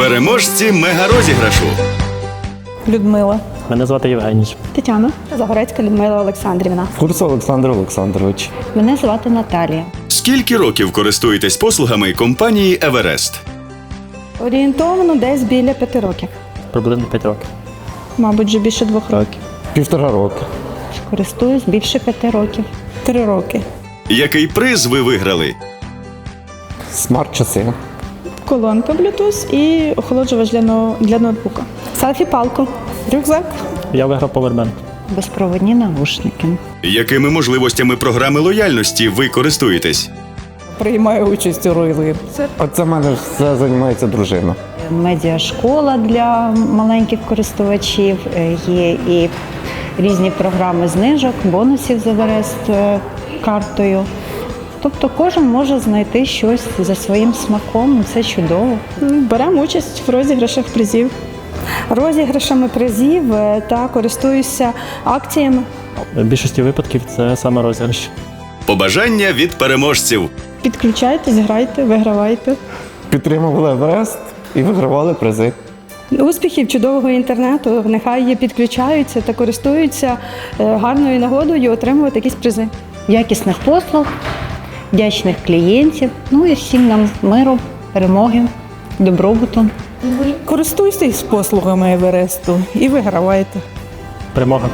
Переможці мегарозіграшу. Людмила. Мене звати Євгеній. Тетяна Загорецька Людмила Олександрівна. Курс Олександр Олександрович. Мене звати Наталія. Скільки років користуєтесь послугами компанії Еверест? Орієнтовно десь біля п'яти років. Приблизно 5 років. Мабуть, вже більше двох років. Півтора року. Користуюсь більше п'яти років. Три роки. Який приз ви виграли? Смарт-часи. Колонка Bluetooth і охолоджувач для, ноу- для ноутбука. Селфі палку. Рюкзак. Я виграв повербенк. Безпроводні навушники. Якими можливостями програми лояльності ви користуєтесь? Приймаю участь у руйлі. Оце мене все займається дружина. Медіашкола для маленьких користувачів. Е, Є і різні програми знижок, бонусів за Верест е, картою. Тобто кожен може знайти щось за своїм смаком, і це чудово. Беремо участь в розіграшах призів. Розіграшами призів е, та користуюся акціями. В більшості випадків це саме розіграш. Побажання від переможців. Підключайтесь, грайте, вигравайте. Підтримували Еверест і вигравали призи. Успіхів чудового інтернету. Нехай підключаються та користуються е, гарною нагодою отримувати якісь призи. Якісних послуг, вдячних клієнтів. Ну і всім нам миру, перемоги, добробуту. Користуйтесь послугами Евересту і вигравайте. Перемога.